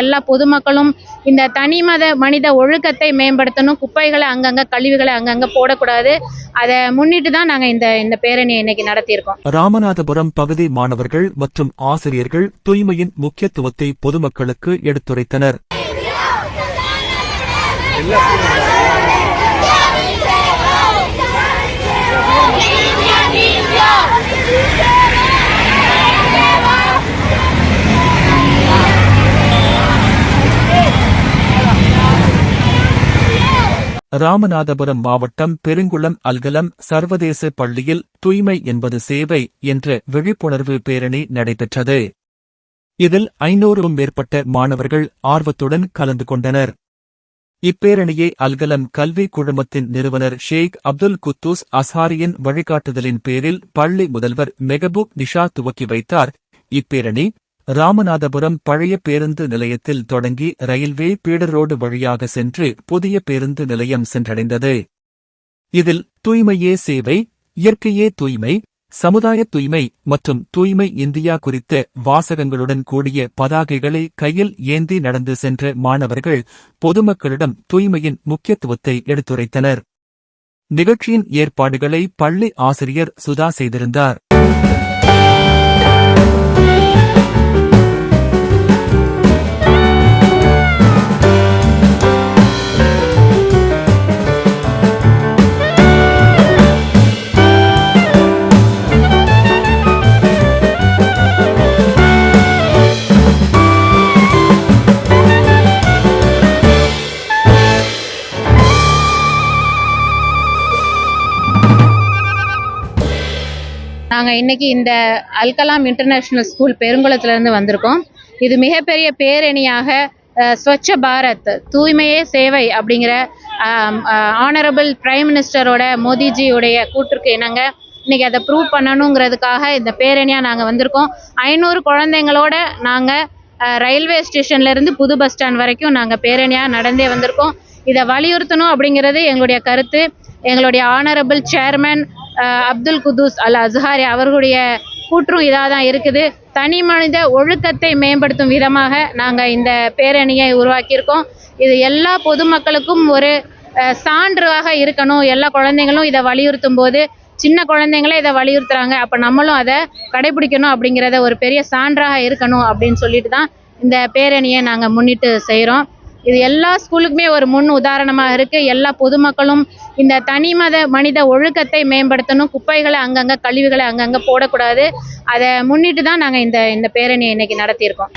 எல்லா பொதுமக்களும் இந்த தனிமத மனித ஒழுக்கத்தை மேம்படுத்தணும். குப்பைகளை அங்கங்கே கழிவுகளை அங்கங்கே போடக்கூடாது. அதை முன்னிட்டு தான் நாங்கள் இந்த இந்த பேரணியை இன்னைக்கு நடத்தியிருக்கோம். ராமநாதபுரம் பகுதி மாணவர்கள் மற்றும் ஆசிரியர்கள் தூய்மையின் முக்கியத்துவத்தை பொதுமக்களுக்கு எடுத்துரைத்தனர். ராமநாதபுரம் மாவட்டம் பெருங்குளம் அல்கலம் சர்வதேச பள்ளியில் தூய்மை என்பது சேவை என்ற விழிப்புணர்வு பேரணி நடைபெற்றது. இதில் ஐநூறுக்கும் மேற்பட்ட மாணவர்கள் ஆர்வத்துடன் கலந்து கொண்டனர். இப்பேரணியை அல்கலம் கல்வி குழுமத்தின் நிறுவனர் ஷேக் அப்துல் குத்தூஸ் அசாரியின் வழிகாட்டுதலின் பேரில் பள்ளி முதல்வர் மெகபூப் நிஷா துவக்கி வைத்தார். இப்பேரணி ராமநாதபுரம் பழைய பேருந்து நிலையத்தில் தொடங்கி ரயில்வே பீடர் ரோடு வழியாக சென்று புதிய பேருந்து நிலையம் சென்றடைந்தது. இதில் தூய்மையே சேவை இயற்கையே தூய்மை சமுதாய தூய்மை மற்றும் தூய்மை இந்தியா குறித்த வாசகங்களுடன் கூடிய பதாகைகளை கையில் ஏந்தி நடந்து சென்ற மாணவர்கள் பொதுமக்களிடம் தூய்மையின் முக்கியத்துவத்தை எடுத்துரைத்தனர். நிகழ்ச்சியின் ஏற்பாடுகளை பள்ளி ஆசிரியர் சுதா செய்திருந்தார். நாங்கள் இன்னைக்கு இந்த அல்கலாம் இன்டர்நேஷ்னல் ஸ்கூல் பெருங்குளத்துலேருந்து வந்திருக்கோம். இது மிகப்பெரிய பேரணியாக ஸ்வச்ச பாரத் தூய்மையே சேவை அப்படிங்கிற ஆனரபிள் பிரைம் மினிஸ்டரோட மோடிஜியுடைய கூற்றுக்கு இணங்க இன்றைக்கி அதை ப்ரூவ் பண்ணணுங்கிறதுக்காக இந்த பேரணியாக நாங்கள் வந்திருக்கோம். ஐநூறு குழந்தைங்களோட நாங்கள் ரயில்வே ஸ்டேஷன்லேருந்து புது பஸ் ஸ்டாண்ட் வரைக்கும் நாங்கள் பேரணியாக நடந்தே வந்திருக்கோம். இதை வலியுறுத்தணும் அப்படிங்கிறது எங்களுடைய கருத்து. எங்களுடைய ஆனரபிள் சேர்மன் அப்துல் குதூஸ் அல் அஸ்ஹாரி அவர்களுடைய கூற்றும் இதாக தான் இருக்குது. தனி மனித ஒழுக்கத்தை மேம்படுத்தும் விதமாக நாங்கள் இந்த பேரணியை உருவாக்கியிருக்கோம். இது எல்லா பொதுமக்களுக்கும் ஒரு சான்றுவாக சான்றாக இருக்கணும். எல்லா குழந்தைங்களும் இதை வலியுறுத்தும் போது சின்ன குழந்தைங்களே இதை வலியுறுத்துறாங்க. அப்போ நம்மளும் அதை கடைபிடிக்கணும் அப்படிங்கிறத ஒரு பெரிய சான்றாக இருக்கணும் அப்படின்னு சொல்லிட்டு தான் இந்த பேரணியை நாங்கள் முன்னிட்டு செய்கிறோம் இது எல்லா ஸ்கூலுக்குமே ஒரு முன் உதாரணமாக இருக்குது எல்லா பொதுமக்களும் இந்த தனிமத மனித ஒழுக்கத்தை மேம்படுத்தணும். குப்பைகளை அங்கங்கே கழிவுகளை அங்கங்கே போடக்கூடாது. அதை முன்னிட்டு தான் நாங்கள் இந்த இந்த பேரணியை இன்னைக்கு நடத்தியிருக்கோம்.